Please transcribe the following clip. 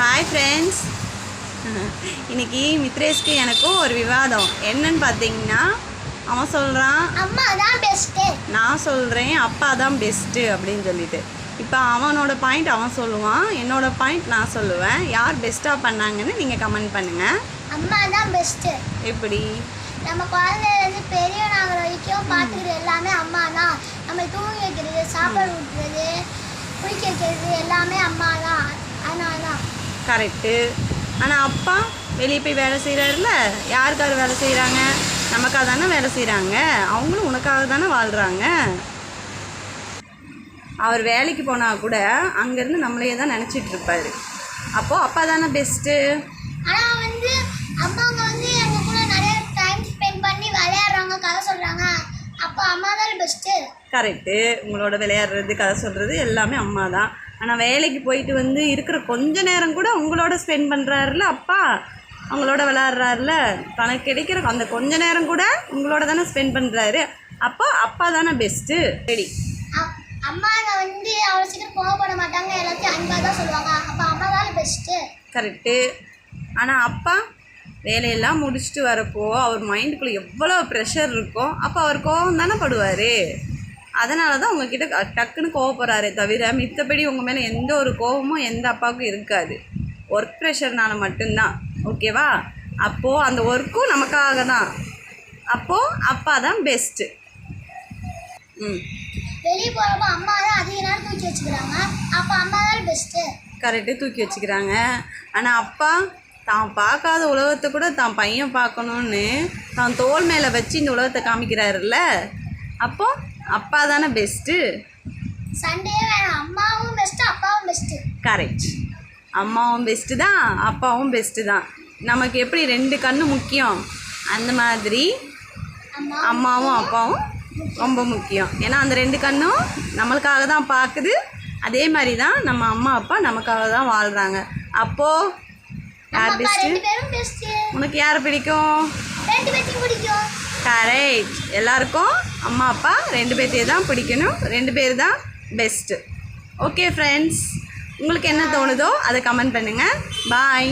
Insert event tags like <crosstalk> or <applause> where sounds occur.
Hi friends <laughs> இன்னைக்கு மித்ரேஷ்க்கு எனக்கும் ஒரு விவாதம். என்னன்னு பார்த்தீங்கன்னா அவன் சொல்கிறான் அம்மா தான் பெஸ்ட்டு நான் சொல்கிறேன் அப்பா தான் பெஸ்ட்டு அப்படின்னு சொல்லிட்டு. இப்போ அவனோட பாயிண்ட் அவன் சொல்லுவான் என்னோட பாயிண்ட் நான் சொல்லுவேன். யார் பெஸ்ட்டாக பண்ணாங்கன்னு நீங்கள் கமெண்ட் பண்ணுங்கள் அம்மா தான் பெஸ்ட்டு எப்படி? நம்ம குழந்தைலேருந்து பெரியவனாகிற வரைக்கும் பார்த்துக்கிறது எல்லாமே அம்மா தான் நம்ம தூங்கி வைக்கிறது சாப்பாடு ஊட்டுறது குளிக்க வைக்கிறது எல்லாமே அம்மா தான் கரெக்டு ஆனால் அப்பா வெளியே போய் வேலை செய்கிறாருல யாருக்காக வேலை செய்கிறாங்க நமக்காக தானே வேலை செய்கிறாங்க அவங்களும் உனக்காக தானே வாழ்கிறாங்க அவர் வேலைக்கு போனால் கூட அங்கேருந்து நம்மளையே தான் நினச்சிட்டு இருப்பாரு. அப்போது அப்பா தானே பெஸ்ட்டு ஆனால் வந்து அம்மாங்க வந்து எங்கள் கூட நிறைய டைம் ஸ்பெண்ட் பண்ணி விளையாடுறாங்க கதை சொல்கிறாங்க அப்போ அம்மா தான் பெஸ்ட்டு கரெக்டு உங்களோட விளையாடுறது கதை சொல்கிறது எல்லாமே அம்மா தான். ஆனால் வேலைக்கு போயிட்டு வந்து இருக்கிற கொஞ்ச நேரம் கூட உங்களோட ஸ்பெண்ட் பண்ணுறாருல அப்பா? அவங்களோட விளையாடுறாருல. தனக்கு கிடைக்கிற அந்த கொஞ்ச நேரம் கூட உங்களோட தானே ஸ்பெண்ட் பண்ணுறாரு அப்போ அப்பா தானே பெஸ்ட்டு ரெடி அம்மாங்க வந்து அவ்வளோ சீக்கிரம் கோவப்பட மாட்டாங்க. எல்லாத்தையும் அன்பாக தான் சொல்லுவாங்க. அப்போ அம்மா தான் பெஸ்ட்டு கரெக்டு ஆனால் அப்பா வேலையெல்லாம் முடிச்சுட்டு வரப்போ அவர் மைண்டுக்குள்ளே எவ்வளோ ப்ரெஷர் இருக்கோ அப்போ அவர் கோவம் தானே படுவார். அதனால தான் உங்ககிட்ட டக்குன்னு கோவப்படுறாரே தவிர மித்தபடி உங்கள் மேலே எந்த ஒரு கோவமும் எந்த அப்பாவுக்கும் இருக்காது. ஒர்க் ப்ரெஷர்னால மட்டும்தான். ஓகேவா அப்போது அந்த ஒர்க்கும் நமக்காக தான் அப்போது அப்பா தான் பெஸ்ட்டு ம். வெளியே போகிறப்போ அம்மா தான் அதிக நேரம் தூக்கி வச்சுக்கிறாங்க. அப்போ அம்மா தான் பெஸ்ட்டு கரெக்டாக தூக்கி வச்சுக்கிறாங்க. ஆனால் அப்பா தான் பார்க்காத உலகத்தை கூட தான் பையன் பார்க்கணுன்னு தான் தோல் மேலே வச்சு இந்த உலகத்தை காமிக்கிறாருல்ல? அப்போ அப்பா தானே பெஸ்ட்டு சண்டே வேணாம். அம்மாவும் பெஸ்ட்டு அப்பாவும் பெஸ்ட்டு கரெக்ட் அம்மாவும் பெஸ்ட்டு தான் அப்பாவும் பெஸ்ட்டு தான். நமக்கு எப்படி ரெண்டு கண்ணு முக்கியம்? அந்த மாதிரி அம்மா அம்மாவும் அப்பாவும் ரொம்ப முக்கியம். ஏன்னா அந்த ரெண்டு கண்ணும் நம்மளுக்காக தான் பார்க்குது அதே மாதிரி தான் நம்ம அம்மா அப்பா நமக்காக தான் வாழ்கிறாங்க அப்போது யார் பெஸ்ட்டு உனக்கு யாரை பிடிக்கும்? கரெக்ட் எல்லாருக்கும் அம்மா அப்பா ரெண்டு பேர்த்தையும் தான் பிடிக்கணும். ரெண்டு பேர் தான் பெஸ்ட்டு ஓகே ஃப்ரெண்ட்ஸ் உங்களுக்கு என்ன தோணுதோ அதை கமெண்ட் பண்ணுங்கள் பாய்